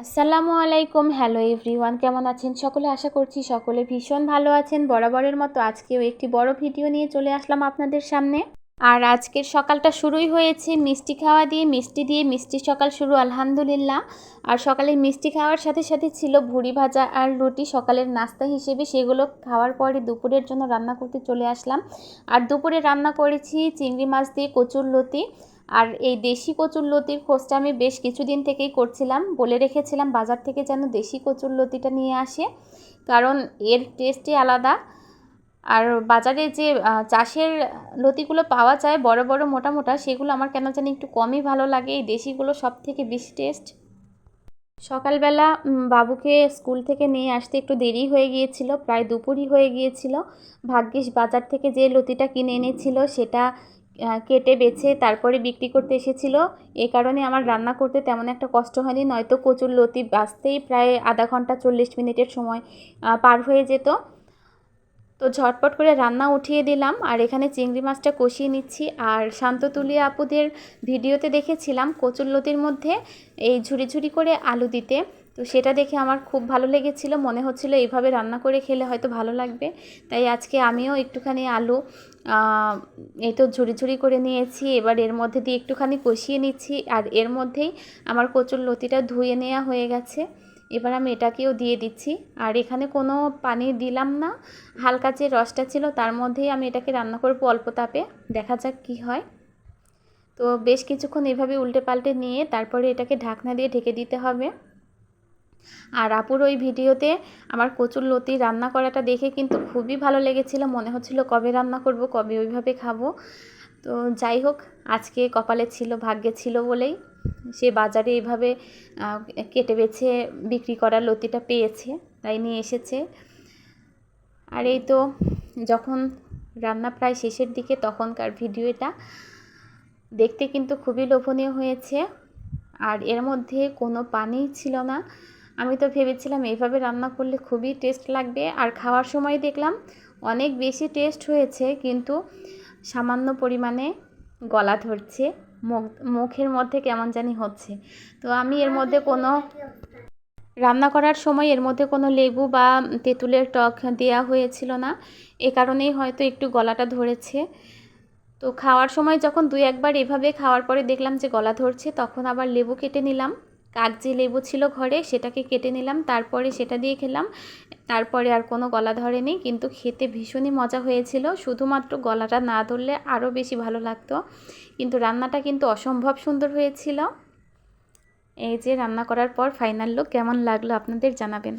আসসালামু আলাইকুম, hello everyone, কেমন আছেন সকলে? আশা করছি সকলে ভীষণ ভালো আছেন। বরাবরের মতো আজকেও একটি বড় ভিডিও নিয়ে চলে আসলাম আপনাদের সামনে। আর আজকের সকালটা শুরুই হয়েছে মিষ্টি খাওয়া দিয়ে, মিষ্টি দিয়ে মিষ্টি সকাল শুরু, আলহামদুলিল্লাহ। আর সকালে মিষ্টি খাওয়ার সাথে সাথে ছিল ভুড়ি ভাজা আর রুটি। সকালের নাস্তা হিসেবে সেগুলো খাওয়ার পরে দুপুরের জন্য রান্না করতে চলে আসলাম। আর দুপুরে রান্না করেছি চিংড়ি মাছ দিয়ে কচুর লতি। আর এই দেশি কচুর লতির খোঁজটা আমি বেশ কিছুদিন থেকেই করছিলাম। বলে রেখেছিলাম বাজার থেকে যেন দেশি কচুর লতিটা নিয়ে আসে। কারণ এর টেস্টই আলাদা। আর বাজারে যে চাষের লতিগুলো পাওয়া যায় বড় বড়, মোটা মোটা, সেগুলো আমার কেন জানি একটু কমই ভালো লাগে। এই দেশিগুলো সব থেকে বেশি টেস্ট। সকালবেলা বাবুকে স্কুল থেকে নিয়ে আসতে একটু দেরি হয়ে গিয়েছিল, প্রায় দুপুরই হয়ে গিয়েছিল। ভাগ্যিস বাজার থেকে যে লতিটা কিনে এনেছিল, সেটা কেটে বেছে তারপরে বিক্রি করতে এসেছিল। এ কারণে আমার রান্না করতে তেমন একটা কষ্ট হয়নি, নয়তো কচুর লতি বাঁচতেই প্রায় আধা ঘণ্টা চল্লিশ মিনিটের সময় পার হয়ে যেত। তো ঝটপট করে রান্না উঠিয়ে দিলাম আর এখানে চিংড়ি মাছটা কষিয়ে নিচ্ছি। আর শান্ততুলিয়া আপুদের ভিডিওতে দেখেছিলাম কচুর লতির মধ্যে এই ঝুড়ি ঝুড়ি করে আলু দিতে। তো সেটা দেখে আমার খুব ভালো লেগেছিল। মনে হচ্ছিল এইভাবে রান্না করে খেলে হয়তো ভালো লাগবে। তাই আজকে আমিও একটুখানি আলু এই তো ঝুড়ি ঝুড়ি করে নিয়েছি। এবার এর মধ্যে দিয়ে একটুখানি কষিয়ে নিচ্ছি। আর এর মধ্যেই আমার কচুর লতিটা ধুয়ে নেওয়া হয়ে গেছে। এবার আমি এটাকেও দিয়ে দিচ্ছি। আর এখানে কোনো পানি দিলাম না। হালকা যে রসটা ছিল তার মধ্যেই আমি এটাকে রান্না করব অল্প তাপে। দেখা যাক কি হয়। তো বেশ কিছুক্ষণ এভাবে উল্টে পাল্টে নিয়ে তারপরে এটাকে ঢাকনা দিয়ে ঢেকে দিতে হবে। আর আপুর ওই ভিডিওতে আমার কচুর লতি রান্না করাটা দেখে কিন্তু খুবই ভালো লেগেছিল। মনে হচ্ছিল কবে রান্না করব, কবে ওইভাবে খাব। তো যাই হোক, আজকে কপালে ছিল, ভাগ্যে ছিল বলেই সে বাজারে এভাবে কেটে বেছে বিক্রি করার লতিটা পেয়েছে, তাই নিয়ে এসেছে। আর এই তো যখন রান্না প্রায় শেষের দিকে তখনকার ভিডিও এটা, দেখতে কিন্তু খুবই লোভনীয় হয়েছে। আর এর মধ্যে কোনো পানি ছিল না। আমি তো ভেবেছিলাম এইভাবে রান্না করলে খুবই টেস্ট লাগবে। আর খাওয়ার সময় দেখলাম অনেক বেশি টেস্ট হয়েছে, কিন্তু সামান্য পরিমাণে গলা ধরছে, মুখ, মুখের মধ্যে কেমন জানি হচ্ছে। তো আমি এর মধ্যে কোনো রান্না করার সময় এর মধ্যে কোনো লেবু বা তেঁতুলের টক দেওয়া হয়েছিল না। এ কারণেই হয়তো একটু গলাটা ধরেছে। তো খাওয়ার সময় যখন দুই একবার এভাবে খাওয়ার পরে দেখলাম যে গলা ধরছে, তখন আবার লেবু কেটে নিলাম। কাগজি লেবু ছিল ঘরে সেটাকে কেটে নিলাম, তারপরে সেটা দিয়ে খেলাম। তারপরে আর কোনো গলা ধরেনি কিন্তু খেতে ভীষণই মজা হয়েছিল। শুধুমাত্র গলাটা না ধরলে আরও বেশি ভালো লাগতো। কিন্তু রান্নাটা কিন্তু অসম্ভব সুন্দর হয়েছিল। এই যে রান্না করার পর ফাইনাল লুক কেমন লাগল আপনাদের জানাবেন।